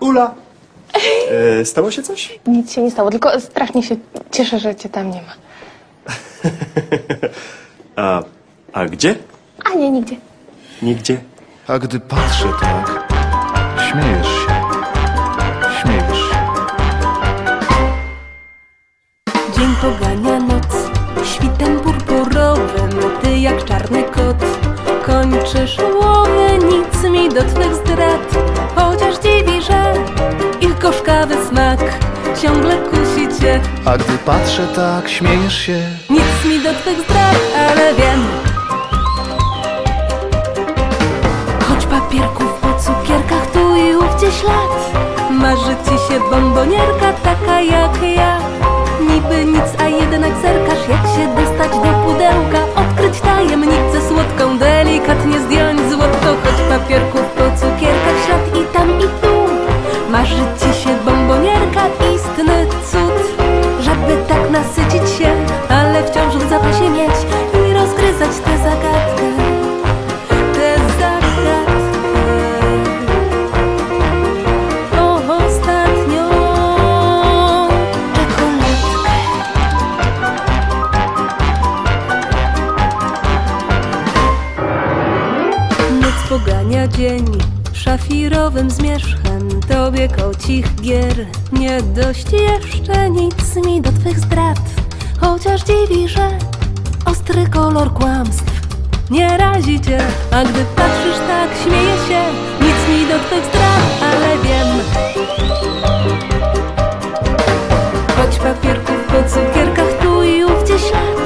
Ula! E, stało się coś? Nic się nie stało, tylko strasznie się cieszę, że cię tam nie ma. A, a gdzie? A nie, nigdzie. Nigdzie. A gdy patrzę tak, śmiejesz się, śmiejesz się. Dzień pogania noc, świtem purpurowym, ty jak czarny kot. Kończysz łowę, nic mi do twych zdrad, gorzkawy smak ciągle kusi cię. A gdy patrzę tak, śmiejesz się, Nic mi do twych zdrad, ale wiem. Choć papierków po cukierkach tu i ówdzie ślad, marzy ci się bombonierka taka jak ja. Niby nic, a jednak zerkasz, jak się dostać do pudełka, odkryć tajemnicę się, ale wciąż w zapasie mieć i rozgryzać tę zagadkę. Tę zagadkę. Ostatnią czekoladkę. Pogania dzień szafirowym zmierzchem Tobie kocich gier Nie dość jeszcze nic mi do Twych zdrad Chociaż dziwi, że ostry kolor kłamstw Nie razi Cię, a gdy patrzysz tak śmieje się Nic mi do Twych zdrad, ale wiem. Choć papierków po cukierkach tu i ówdzie ślad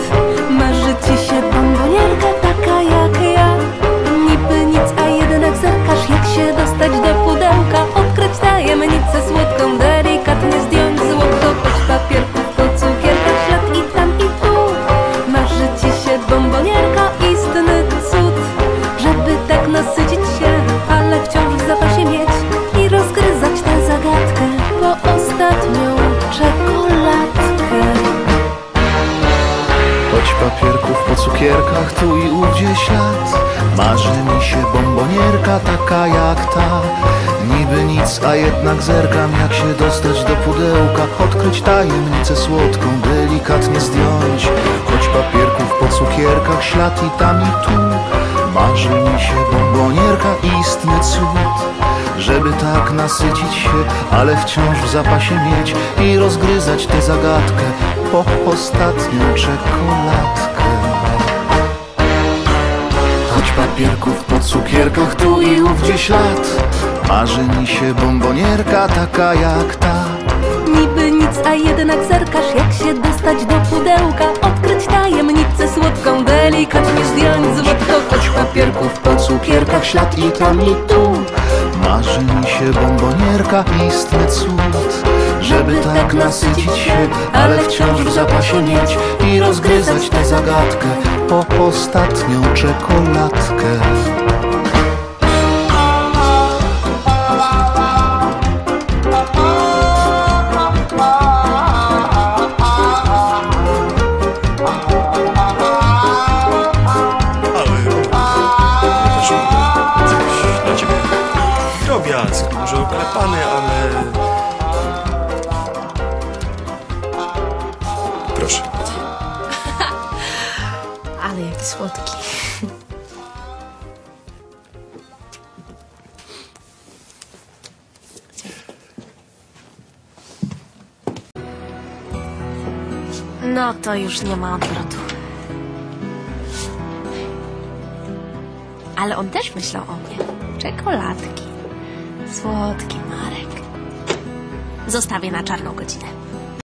Marzy ci się bombonierka taka jak ja. Niby nic, a jednak zerkasz jak się dostać do pudełka Odkryć tajemnicę słodką, tu i ówdzie ślad. Marzy mi się bombonierka taka jak ta. Niby nic, a jednak zerkam jak się dostać do pudełka. Odkryć tajemnicę słodką, delikatnie zdjąć. Choć papierków po cukierkach ślad i tam i tu. Marzy mi się bombonierka, istny cud. Żeby tak nasycić się, ale wciąż w zapasie mieć i rozgryzać tę zagadkę po ostatnią czekoladkę. Papierków po cukierkach tu i ówdzie ślad, marzy mi się bombonierka taka jak ta. Niby nic, a jednak zerkasz jak się dostać do pudełka. Odkryć tajemnicę słodką, delikatnie zdjąć złotko Choć papierków po cukierkach ślad i tam i tu. Marzy mi się bombonierka, istny cud Żeby tak nasycić się, ale wciąż w zapasie mieć I rozgryzać tę zagadkę po ostatnią czekoladkę. Drobiazg, może No to już nie ma odwrotu. Ale on też myślał o mnie. Czekoladki. Słodki Marek. Zostawię na czarną godzinę.